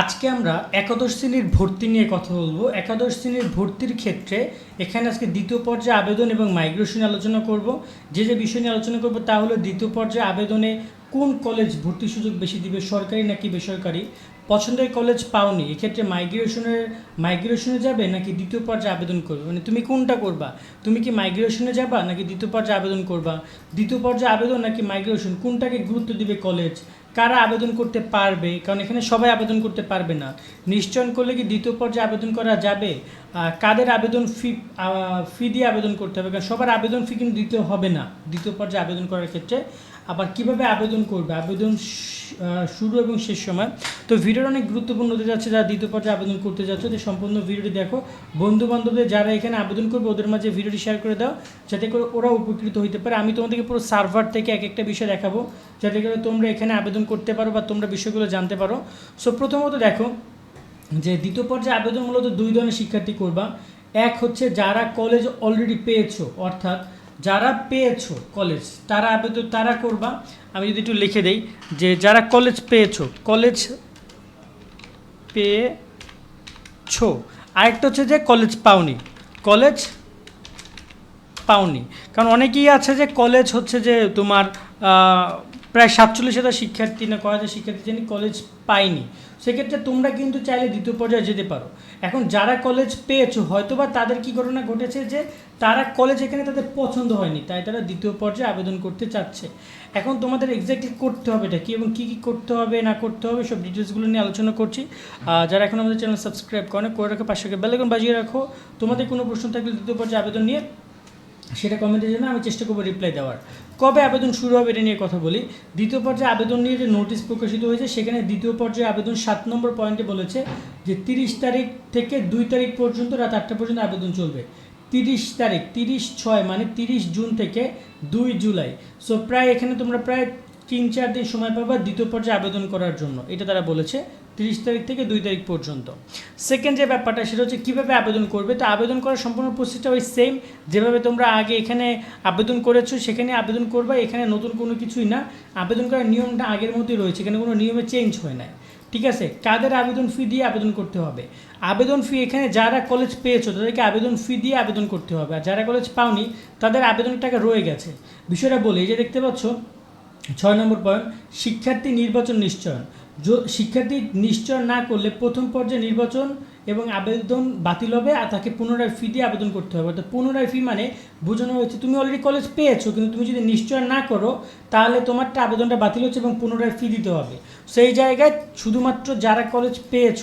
আজকে আমরা একাদশ শ্রেণির ভর্তি নিয়ে কথা বলব। একাদশ শ্রেণির ভর্তির ক্ষেত্রে এখানে আজকে দ্বিতীয় পর্যায়ে আবেদন এবং মাইগ্রেশন আলোচনা করব। যে যে বিষয় নিয়ে আলোচনা করব তা হলো দ্বিতীয় পর্যায়ে আবেদনে কোন কলেজ ভর্তি সুযোগ বেশি দিবে, সরকারি নাকি বেসরকারি? পছন্দের কলেজ পাওনি, এক্ষেত্রে মাইগ্রেশনের মাইগ্রেশনে যাবে নাকি দ্বিতীয় পর্যায়ে আবেদন করবে? মানে তুমি কোনটা করবা? তুমি কি মাইগ্রেশনে যাবা নাকি দ্বিতীয় পর্যায়ে আবেদন করবা? দ্বিতীয় পর্যায়ে আবেদন নাকি মাইগ্রেশন কোনটাকে গুরুত্ব দিবে কলেজ কারা আবেদন করতে পারবে? কারণ এখানে সবাই আবেদন করতে পারবে না। নিশ্চয়ন করলে কি দ্বিতীয় পর্যায়ে আবেদন করা যাবে? কাদের আবেদন ফি ফি দিয়ে আবেদন করতে হবে? কারণ সবার আবেদন ফি কিন্তু দিতে হবে না। দ্বিতীয় পর্যায়ে আবেদন করার ক্ষেত্রে। আবার কীভাবে আবেদন করবে? আবেদন শুরু এবং শেষ সময়। তো ভিডিওর অনেক গুরুত্বপূর্ণ হতে যাচ্ছে, যারা দ্বিতীয় পর্যায়ে আবেদন করতে যাচ্ছে তো সম্পূর্ণ ভিডিওটি দেখো। বন্ধু বান্ধবদের যারা এখানে আবেদন করবে, ওদের মাঝে ভিডিওটি শেয়ার করে দাও। যাতে করে ওরা উপকৃত হতে পারে। আমি তোমাদেরকে পুরো সার্ভার থেকে এক একটা বিষয় দেখাবো। যাতে করে তোমরা এখানে আবেদন করতে পারো বা তোমরা বিষয়গুলো জানতে পারো। সো প্রথমত দেখো যে দ্বিতীয় পর্যায়ে আবেদন মূলত দুই ধরনের শিক্ষার্থী করবা। এক হচ্ছে যারা কলেজ অলরেডি পেয়েছ, অর্থাৎ যারা পেয়েছ কলেজ তারা আবেদন তারা করবা। আমি যদি একটু লিখে দেই যে যারা কলেজ পেয়েছ কলেজ পেয়েছ। আরেকটা হচ্ছে যে কলেজ পাওনি কলেজ পাওনি। কারণ অনেকেই আছে যে কলেজ হচ্ছে যে তোমার প্রায় সাতচল্লিশ হাজার শিক্ষার্থী না কয় হাজার শিক্ষার্থী জানি কলেজ পায়নি। সেক্ষেত্রে তোমরা কিন্তু চাইলে দ্বিতীয় পর্যায়ে যেতে পারো। এখন যারা কলেজ পেয়েছ হয়তো বা তাদের কী ঘটনা ঘটেছে যে, তারা কলেজ এখানে তাদের পছন্দ হয়নি, তাই তারা দ্বিতীয় পর্যায়ে আবেদন করতে চাচ্ছে। এখন তোমাদের এক্স্যাক্টলি করতে হবে এটা কি এবং কী কী করতে হবে, না করতে হবে, সব ডিটেলসগুলো নিয়ে আলোচনা করছি। যারা এখন আমাদের চ্যানেল সাবস্ক্রাইব করে করে রাখো, পাশে বেলাইকন বাজিয়ে রাখো। তোমাদের কোনো প্রশ্ন থাকলে দ্বিতীয় পর্যায়ে আবেদন নিয়ে সেটা কমেন্টের জন্য আমি চেষ্টা করব রিপ্লাই দেওয়ার। কবে আবেদন শুরু হবে এটা নিয়ে কথা বলি। দ্বিতীয় পর্যায়ে আবেদন নিয়ে যে নোটিশ প্রকাশিত হয়েছে, সেখানে দ্বিতীয় পর্যায়ে আবেদন সাত নম্বর পয়েন্টে বলেছে যে তিরিশ তারিখ থেকে দুই তারিখ পর্যন্ত রাত আটটা পর্যন্ত আবেদন চলবে। তিরিশ তারিখ, তিরিশ ছয় মানে তিরিশ জুন থেকে দুই জুলাই। সো প্রায় এখানে তোমরা প্রায় তিন, চার দিন সময় পাবা দ্বিতীয় পর্যায়ে আবেদন করার জন্য। এটা তারা বলেছে তিরিশ তারিখ থেকে দুই তারিখ পর্যন্ত। সেকেন্ড যে ব্যাপারটা সেটা হচ্ছে কীভাবে আবেদন করবে? তো আবেদন করার সম্পূর্ণ প্রসেসটা ওই সেম যেভাবে তোমরা আগে এখানে আবেদন করেছ সেখানে আবেদন করবে, এখানে নতুন কোনো কিছুই না। আবেদন করার নিয়মটা আগের মতোই রয়েছে, এখানে কোনো নিয়মে চেঞ্জ হয় না ঠিক আছে? কাদের আবেদন ফি দিয়ে আবেদন করতে হবে? আবেদন ফি এখানে যারা কলেজ পেয়েছ, তাদেরকে আবেদন ফি দিয়ে আবেদন করতে হবে। আর যারা কলেজ পাওনি, তাদের আবেদন টাকা রয়ে গেছে। বিষয়টা বলি, এই যে দেখতে পাচ্ছ ছয় নম্বর পয়েন্ট শিক্ষার্থী নির্বাচন নিশ্চয়ন। শিক্ষার্থী নিশ্চয় না করলে প্রথম পর্যায়ে নির্বাচন এবং আবেদন বাতিল হবে আর তাকে পুনরায় ফি দিয়ে আবেদন করতে হবে। অর্থাৎ পুনরায় ফি মানে বোঝানো হয়েছে, তুমি অলরেডি কলেজ পেয়েছ, কিন্তু তুমি যদি নিশ্চয় না করো, তাহলে তোমারটা আবেদনটা বাতিল হচ্ছে এবং পুনরায় ফি দিতে হবে। সেই জায়গায় শুধুমাত্র যারা কলেজ পেয়েছ,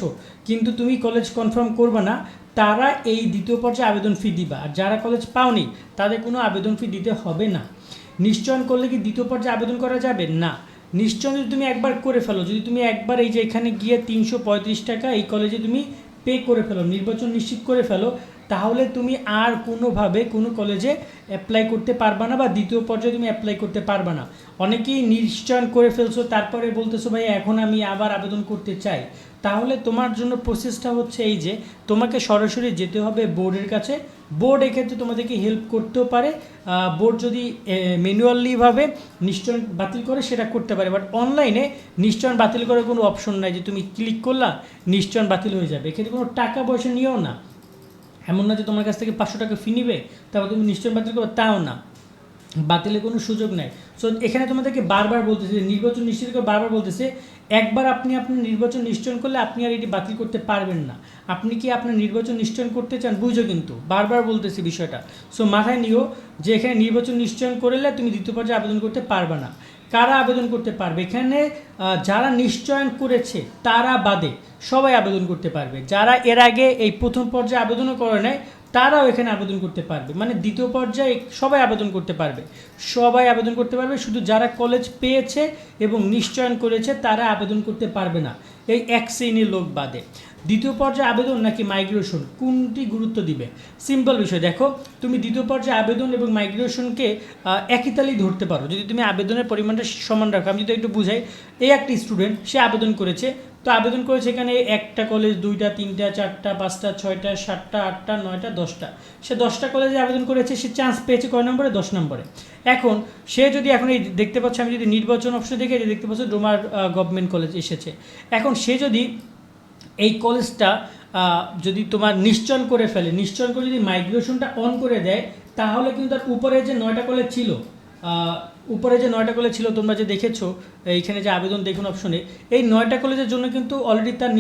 কিন্তু তুমি কলেজ কনফার্ম করবে না, তারা এই দ্বিতীয় পর্যায়ে আবেদন ফি দিবা। আর যারা কলেজ পাওনি, তাদের কোনো আবেদন ফি দিতে হবে না। নিশ্চয়ন করলে কি দ্বিতীয় পর্যায়ে আবেদন করা যাবে? না। নিশ্চয়ন যদি তুমি একবার করে ফেলো, যদি তুমি একবার এই যে এখানে গিয়ে তিনশো পঁয়ত্রিশ টাকা এই কলেজে তুমি পে করে ফেলো, নির্বাচন নিশ্চিত করে ফেলো তাহলে তুমি আর কোনোভাবে কোনো কলেজে অ্যাপ্লাই করতে পারবা না বা দ্বিতীয় পর্যায়ে তুমি অ্যাপ্লাই করতে পারবা না। অনেকেই নিশ্চয়ন করে ফেলছো, তারপরে বলতেছো, ভাই, এখন আমি আবার আবেদন করতে চাই। তাহলে তোমার জন্য প্রসেসটা হচ্ছে এই যে, তোমাকে সরাসরি যেতে হবে বোর্ডের কাছে। বোর্ড এক্ষেত্রে তোমাদেরকে হেল্প করতেও পারে। বোর্ড যদি ম্যানুয়ালিভাবে নিশ্চয়ন বাতিল করে, সেটা করতে পারে। বাট অনলাইনে নিশ্চয়ন বাতিল করার কোনো অপশন নাই যে তুমি ক্লিক করলা, নিশ্চয়ন বাতিল হয়ে যাবে। এক্ষেত্রে কোনো টাকা পয়সা নিয়েও না। এমন না যে তোমার কাছ থেকে পাঁচশো টাকা ফি নিবে, তারপর তুমি নিশ্চয় বাতিল করবে, তাও না। বাতিলের কোনো সুযোগ নাই। সো এখানে তোমাদেরকে বারবার বলতেছে যে নির্বাচন নিশ্চিত করে বারবার বলতেছে, একবার আপনি আপনার নির্বাচন নিশ্চয়ন করলে আপনি আর এটি বাতিল করতে পারবেন না। আপনি কি আপনার নির্বাচন নিশ্চয়ন করতে চান? বুঝো কিন্তু, বারবার বলতেছি বিষয়টা। সো মাথায় নিও যে এখানে নির্বাচন নিশ্চয়ন করলে তুমি দ্বিতীয় পর্যায়ে আবেদন করতে পারবে না। কারা আবেদন করতে পারবে? এখানে যারা নিশ্চয়ন করেছে, তারা বাদে সবাই আবেদন করতে পারবে। যারা এর আগে এই প্রথম পর্যায়ে আবেদনও করে নেয় তারাও এখানে আবেদন করতে পারবে। মানে দ্বিতীয় পর্যায়ে সবাই আবেদন করতে পারবে। সবাই আবেদন করতে পারবে, শুধু যারা কলেজ পেয়েছে এবং নিশ্চয়ন করেছে, তারা আবেদন করতে পারবে না। এই এক শ্রেণির লোক বাদে। দ্বিতীয় পর্যায়ে আবেদন নাকি মাইগ্রেশন? কোনটি গুরুত্ব দিবে? সিম্পল বিষয়, দেখো, তুমি দ্বিতীয় পর্যায়ে আবেদন এবং মাইগ্রেশনকে একই তালেই ধরতে পারো। যদি তুমি আবেদনের পরিমাণটা সমান রাখো, আমি যদি একটু বুঝাই এই একটি স্টুডেন্ট সে আবেদন করেছে, তো আবেদন করেছে এখানে একটা কলেজ দুইটা, তিনটা, চারটা, পাঁচটা, ছয়টা, সাতটা, আটটা, নয়টা, দশটা। সে দশটা কলেজে আবেদন করেছে, সে চান্স পেয়েছে কয় নম্বরে? দশ নম্বরে। এখন, সে যদি এখন এই দেখতে পাচ্ছে, আমি যদি নির্বাচন অপশন দেখে দেখতে পাচ্ছি ডোমার গভর্নমেন্ট কলেজ এসেছে। এখন সে যদি এই কলেজটা যদি তোমার নিশ্চয়ন করে ফেলে নিশ্চয়ন করে যদি মাইগ্রেশনটা অন করে দেয়, তাহলে কিন্তু তার উপরে যে নয়টা কলেজ ছিল উপরে যে নয়টা কলেজ ছিল, তোমরা যে দেখেছ, এইখানে যে আবেদন দেখুন অপশনে এই নয়টা কলেজের জন্য কিন্তু অলরেডি তার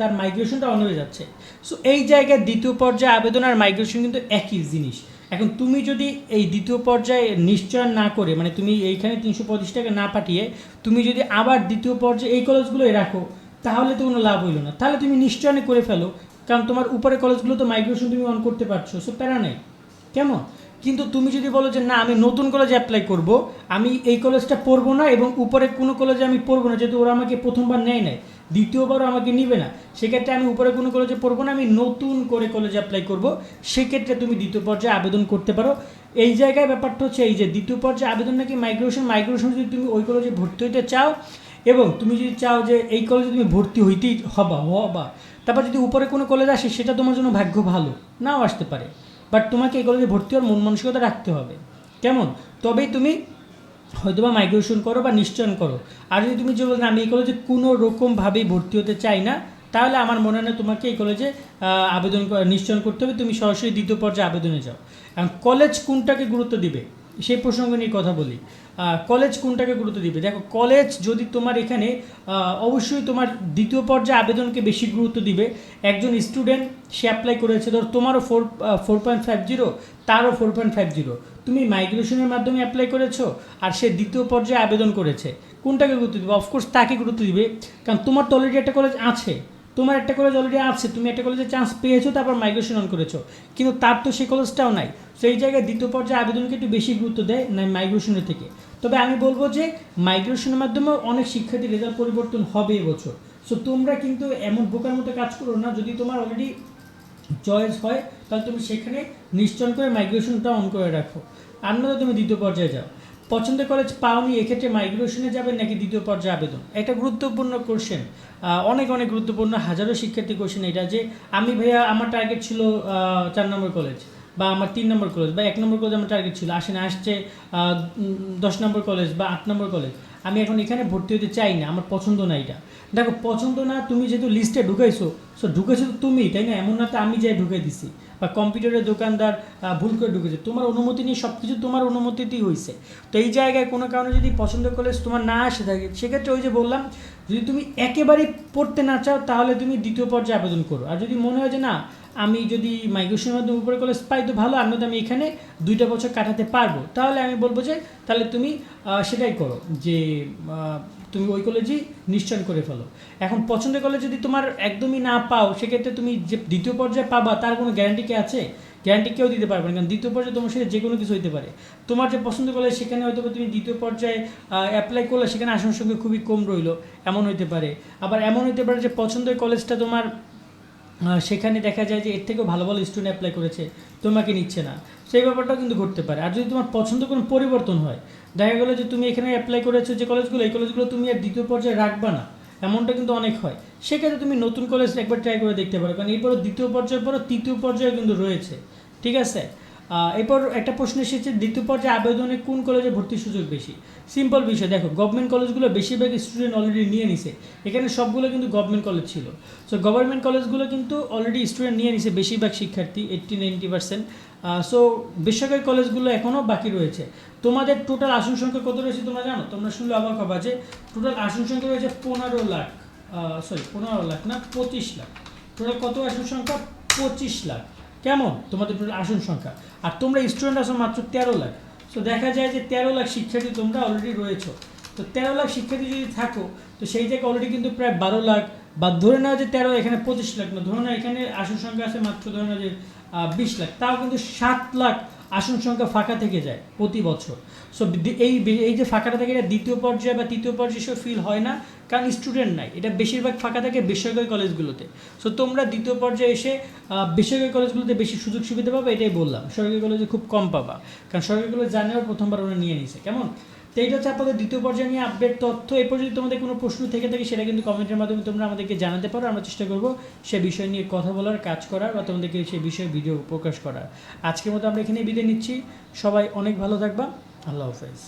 তার মাইগ্রেশনটা অন হয়ে যাচ্ছে। সো এই জায়গায় দ্বিতীয় পর্যায়ে আবেদন আর মাইগ্রেশন কিন্তু একই জিনিস। এখন তুমি যদি এই দ্বিতীয় পর্যায়ে নিশ্চয় না করে মানে তুমি এইখানে তিনশো পঁচিশ টাকা না পাঠিয়ে, তুমি যদি আবার দ্বিতীয় পর্যায়ে এই কলেজগুলোই রাখো তাহলে তো কোনো লাভ হইল না। তাহলে তুমি নিশ্চয়নে করে ফেলো, কারণ তোমার উপরে কলেজগুলো তো মাইগ্রেশন তুমি অন করতে পারছ সো প্যারা নেই। কেমন? কিন্তু তুমি যদি বলো যে, না, আমি নতুন কলেজে অ্যাপ্লাই করব, আমি এই কলেজটা পড়ব না এবং উপরে কোনো কলেজে আমি পড়ব না, যেহেতু ওরা আমাকে প্রথমবার নেয় নেয় দ্বিতীয়বারও আমাকে নিবে না, সেক্ষেত্রে আমি উপরে কোনো কলেজে পড়ব না, আমি নতুন করে কলেজে অ্যাপ্লাই করব, সেক্ষেত্রে তুমি দ্বিতীয় পর্যায়ে আবেদন করতে পারো। এই জায়গায় ব্যাপারটা হচ্ছে এই যে, দ্বিতীয় পর্যায়ে আবেদন নাকি মাইগ্রেশন মাইগ্রেশন যদি তুমি ওই কলেজে ভর্তি হতে চাও এবং তুমি যদি চাও যে এই কলেজে তুমি ভর্তি হইতেই হবা হবা, তারপর যদি উপরে কোনো কলেজ আসে, সেটা তোমার জন্য ভাগ্য ভালো, নাও আসতে পারে। বাট তোমাকে এই কলেজে ভর্তি হওয়ার মন মানসিকতা রাখতে হবে। কেমন? তবেই তুমি হয়তো বা মাইগ্রেশন করো বা নিশ্চয়ন করো। আর যদি তুমি যে বলো, না, আমি এই কলেজে কোনো রকমভাবেই ভর্তি হতে চাই না, তাহলে আমার মনে হয় তোমাকে এই কলেজে আবেদন নিশ্চয়ন করতে হবে। তুমি সরাসরি দ্বিতীয় পর্যায়ে আবেদনে যাও। কলেজ কোনটাকে গুরুত্ব দিবে? সেই প্রসঙ্গ নিয়ে কথা বলি। কলেজ কোনটাকে গুরুত্ব দিবে? দেখো কলেজ যদি তোমার এখানে অবশ্যই তোমার দ্বিতীয় পর্যায়ে আবেদনকে বেশি গুরুত্ব দিবে। একজন স্টুডেন্ট সে অ্যাপ্লাই করেছে, ধর তোমারও four four point five zero তারও ফোর পয়েন্ট ফাইভ জিরো তুমি মাইগ্রেশনের মাধ্যমে অ্যাপ্লাই করেছ, আর সে দ্বিতীয় পর্যায়ে আবেদন করেছে। কোনটাকে গুরুত্ব দিবে? অফকোর্স তাকে গুরুত্ব দিবে, কারণ তোমার তো অলরেডি একটা কলেজ আছে। তোমার একটা কলেজ অলরেডি আছে, তুমি একটা কলেজে চান্স পেয়েছ, তারপর মাইগ্রেশন অন করেছ। কিন্তু তার তো সেই কলেজটাও নাই। সেই জায়গায় দ্বিতীয় পর্যায়ে আবেদনকে একটু বেশি গুরুত্ব দেয়, না মাইগ্রেশনের থেকে। তবে আমি বলব যে মাইগ্রেশনের মাধ্যমে অনেক শিক্ষার্থী রেজাল্ট পরিবর্তন হবে এবছর। সো তোমরা কিন্তু এমন বোকার মতো কাজ করো না, যদি তোমার অলরেডি চয়েস হয়, তাহলে তুমি সেখানে নিশ্চয় করে মাইগ্রেশনটা অন করে রাখো। আর নয়তো তুমি দ্বিতীয় পর্যায়ে যাও। পছন্দের কলেজ পাওনি, এক্ষেত্রে মাইগ্রেশনে যাবেন নাকি দ্বিতীয় পর্যায়ে আবেদন? একটা গুরুত্বপূর্ণ কোশ্চেন অনেক অনেক গুরুত্বপূর্ণ, হাজারো শিক্ষার্থী কোশ্চেন এটা যে, আমি ভাইয়া, আমার টার্গেট ছিল চার নম্বর কলেজ বা আমার তিন নম্বর কলেজ বা এক নম্বর কলেজ আমার টার্গেট ছিল আসে না আসছে দশ নম্বর কলেজ বা আট নম্বর কলেজ আমি এখন এখানে ভর্তি হতে চাই না, আমার পছন্দ না এটা। দেখো, পছন্দ না, তুমি যেহেতু লিস্টে ঢুকাইছো সো ঢুকেছো তো তুমি, তাই না? এমন না তো আমি যাই ঢুকে দিছি। বা কম্পিউটারের দোকানদার ভুল করে ঢুকেছে। তোমার অনুমতি নিয়ে সব কিছু তোমার অনুমতিতেই হয়েছে তো এই জায়গায় কোনো কারণে যদি পছন্দ কলেজ তোমার না আসে থাকে, সেক্ষেত্রে ওই যে বললাম যদি তুমি একেবারেই পড়তে না চাও, তাহলে তুমি দ্বিতীয় পর্যায়ে আবেদন করো। আর যদি মনে হয় যে না, আমি যদি মাইগ্রেশনের মাধ্যমে উপরে কলেজ পাই তো ভালো আর আমি এখানে দুইটা বছর কাটাতে পারব। তাহলে আমি বলব যে, তাহলে তুমি সেটাই করো যে তুমি ওই কলেজেই নিশ্চয় করে ফেলো। এখন পছন্দের কলেজ যদি তোমার একদমই না পাও, সেক্ষেত্রে তুমি যে দ্বিতীয় পর্যায়ে পাবা, তার কোনো গ্যারান্টি কি আছে? গ্যারান্টি কেউ দিতে পারবে না। কারণ দ্বিতীয় পর্যায়ে তোমার সাথে যে কোনো কিছু হতে পারে। তোমার যে পছন্দ কলেজ সেখানে হয়তো তুমি দ্বিতীয় পর্যায়ে অ্যাপ্লাই করলে সেখানে আসন সংখ্যা খুবই কম রইল। এমন হইতে পারে। আবার এমন হইতে পারে যে পছন্দের কলেজটা তোমার সেখানে দেখা যায় যে এর থেকেও ভালো ভালো স্টুডেন্ট অ্যাপ্লাই করেছে, তোমাকে নিচ্ছে না। সেই ব্যাপারটাও কিন্তু ঘটতে পারে। আর যদি তোমার পছন্দ কোনো পরিবর্তন হয়, দেখা গেলো যে তুমি এখানে অ্যাপ্লাই করেছ যে কলেজগুলো এই কলেজগুলো তুমি আর দ্বিতীয় পর্যায়ে রাখবা না। এমনটা কিন্তু অনেক হয়। সেক্ষেত্রে তুমি নতুন কলেজ একবার ট্রাই করে দেখতে পারো। কারণ এরপরও দ্বিতীয় পর্যায়ের পরও তৃতীয় পর্যায়ে কিন্তু রয়েছে। ঠিক আছে? এরপর একটা প্রশ্ন এসেছে, দ্বিতীয় পর্যায়ে আবেদনে কোন কলেজে ভর্তির সুযোগ বেশি? সিম্পল বিষয়, দেখো গভর্নমেন্ট কলেজগুলো বেশিরভাগ স্টুডেন্ট অলরেডি নিয়ে নিছে। এখানে সবগুলো কিন্তু গভর্নমেন্ট কলেজ ছিল। সো গভর্নমেন্ট কলেজগুলো কিন্তু অলরেডি স্টুডেন্ট নিয়ে নিছে বেশিরভাগ শিক্ষার্থী এইট্টি নাইনটি পার্সেন্ট সো বেসরকারি কলেজগুলো এখনও বাকি রয়েছে। তোমাদের টোটাল আসন সংখ্যা কত রয়েছে তোমরা জানো? তোমরা শুনলে অবাক হবা যে টোটাল আসন সংখ্যা রয়েছে পনেরো লাখ সরি পনেরো লাখ না, পঁচিশ লাখ। টোটাল কত আসন সংখ্যা? পঁচিশ লাখ। কেমন? তোমাদের আসন সংখ্যা। আর তোমরা স্টুডেন্ট আসো মাত্র তেরো লাখ। তো দেখা যায় যে তেরো লাখ শিক্ষার্থী তোমরা অলরেডি রয়েছো। তো তেরো লাখ শিক্ষার্থী যদি থাকো, তো সেই জায়গায় অলরেডি কিন্তু প্রায় বারো লাখ বা ধরে নেওয়া যে তেরো, এখানে পঁচিশ লাখ না, ধরে নেওয়া এখানে আসন সংখ্যা আছে মাত্র ধরে নেওয়া যে বিশ লাখ। তাও কিন্তু সাত লাখ আসন সংখ্যা ফাঁকা থেকে যায় প্রতি বছর। সো এই এই যে ফাঁকাটা থাকে, এটা দ্বিতীয় পর্যায়ে বা তৃতীয় পর্যায়ে সে ফিল হয় না, কারণ স্টুডেন্ট নাই। এটা বেশিরভাগ ফাঁকা থাকে বেসরকারি কলেজগুলোতে সো তোমরা দ্বিতীয় পর্যায়ে এসে বেসরকারি কলেজগুলোতে বেশি সুযোগ সুবিধা পাবে, এটাই বললাম। সরকারি কলেজে খুব কম পাবা। কারণ সরকারি কলেজ জানেও প্রথমবার ওরা নিয়ে নিছে। কেমন? তো এইটা হচ্ছে আপনাদের দ্বিতীয় পর্যায়ে নিয়ে আপডেট তথ্য। এরপর যদি তোমাদের কোনো প্রশ্ন থেকে থাকে সেটা কিন্তু কমেন্টের মাধ্যমে তোমরা আমাদেরকে জানাতে পারো। আমরা চেষ্টা করব সে বিষয় নিয়ে কথা বলার, কাজ করার বা তোমাদেরকে সেই বিষয়ে ভিডিও প্রকাশ করার। আজকের মতো আমরা এখানে বিদায় নিচ্ছি। সবাই অনেক ভালো থাকবা। আল্লাহ হাফেজ।